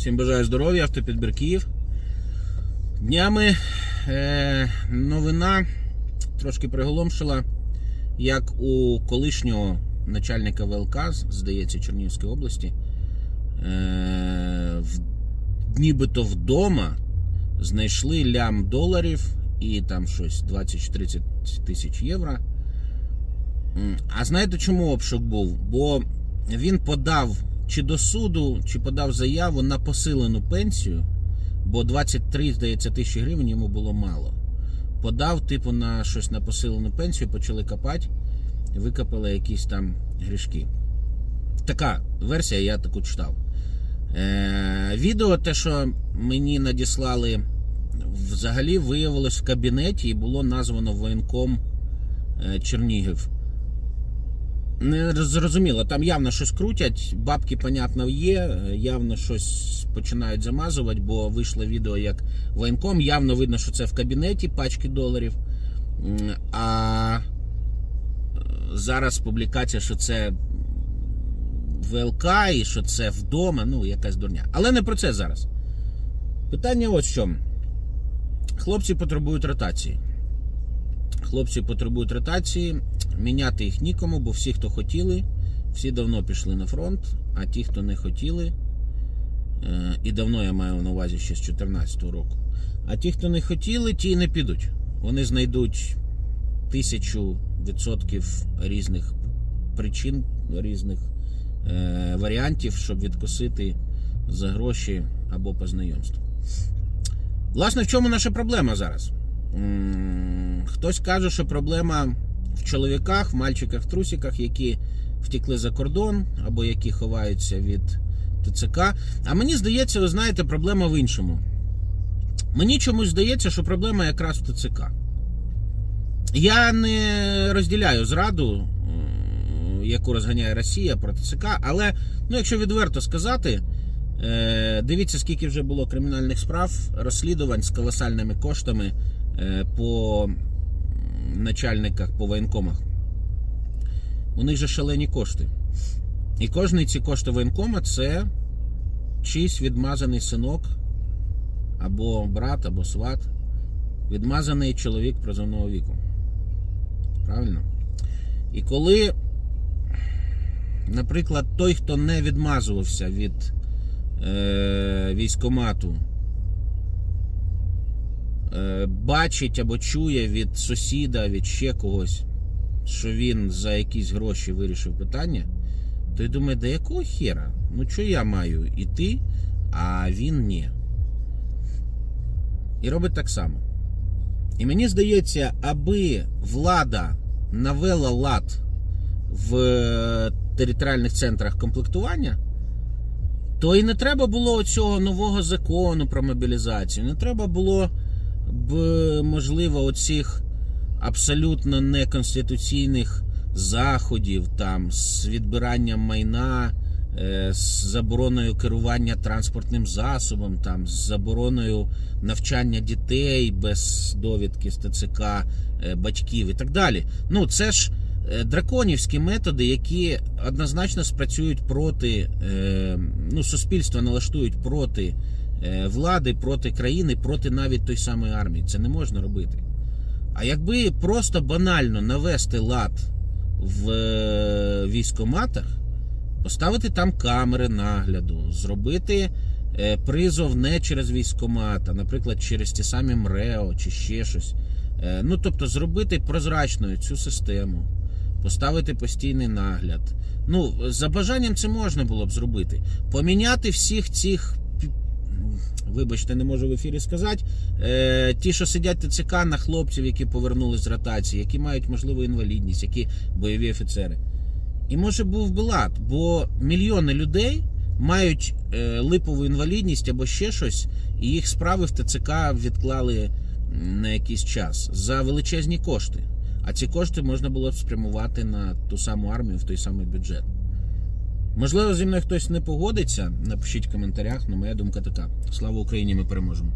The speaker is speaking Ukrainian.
Всім бажаю здоров'я, автопідбір Київ. Днями е, новина трошки приголомшила, як у колишнього начальника ВЛК, здається, Чернігівської області, е, в, нібито вдома знайшли лям доларів і там щось 20-30 тисяч євро. А знаєте, чому обшук був? Бо він подав чи до суду, чи подав заяву на посилену пенсію, бо 23, здається, тисячі гривень йому було мало. Подав, типу, на щось на посилену пенсію, почали копати, викопали якісь там грішки. Така версія, я таку читав. Е, відео, те, що мені надіслали, взагалі виявилось в кабінеті і було названо воєнком е, Чернігів. Не зрозуміло, там явно щось крутять, бабки, понятно, є, явно щось починають замазувати, бо вийшло відео як воєнком, явно видно, що це в кабінеті пачки доларів. А е, зараз публікація, що це ВЛК і що це вдома, ну, якась дурня. Але не про це зараз. Питання ось чому. Хлопці потребують ротації. Хлопці потребують ротації, міняти їх нікому, бо всі, хто хотіли, всі давно пішли на фронт, а ті, хто не хотіли, е, і давно я маю на увазі ще з 2014 року. А ті, хто не хотіли, ті не підуть. Вони знайдуть тисячу відсотків різних причин, різних е, варіантів, щоб відкосити за гроші або по знайомству. Власне, в чому наша проблема зараз? М, Хтось каже, що проблема чоловіках, мальчиках, трусиках, які втекли за кордон або які ховаються від ТЦК. А мені здається, ви знаєте, проблема в іншому. Мені чомусь здається, що проблема якраз в ТЦК. Я не розділяю зраду, яку розганяє Росія проти ТЦК, але ну, якщо відверто сказати, е, дивіться, скільки вже було кримінальних справ, розслідувань з колосальними коштами е, по начальниках, по воєнкомах. У них же шалені кошти. І кожний ці кошти воєнкома це чийсь відмазаний синок, або брат, або сват, відмазаний чоловік призовного віку. Правильно? І коли, наприклад, той, хто не відмазувався від е, військомату, бачить або чує від сусіда, від ще когось, що він за якісь гроші вирішив питання, то й думає, да якого хера? Ну що я маю іти, а він ні. І робить так само. І мені здається, аби влада навела лад в е, територіальних центрах комплектування, то і не треба було цього нового закону про мобілізацію. Не треба було б, можливо, оцих абсолютно неконституційних заходів там з відбиранням майна, е, з забороною керування транспортним засобом, там з забороною навчання дітей без довідки з ТЦК е, батьків і так далі. Ну це ж е, драконівські методи, які однозначно спрацюють проти ну, суспільства, налаштують проти влади, проти країни, проти навіть той самої армії. Це не можна робити. А якби просто банально навести лад в е, військоматах, поставити там камери нагляду, зробити е, призов не через військомат, а, наприклад, через ті самі МРЕО чи ще щось. Е, Ну, тобто, зробити прозрачною цю систему, поставити постійний нагляд. Ну, за бажанням це можна було б зробити. Поміняти всіх цих. Вибачте, не можу в ефірі сказати. Е, ті, що сидять ТЦК на хлопців, які повернулись з ротації, які мають можливу інвалідність, які бойові офіцери. І може був би лад, бо мільйони людей мають е, липову інвалідність або ще щось, і їх справи в ТЦК відклали на якийсь час за величезні кошти. А ці кошти можна було б спрямувати на ту саму армію в той самий бюджет. Можливо, зі мною хтось не погодиться. Напишіть в коментарях, але моя думка така. Слава Україні, ми переможемо.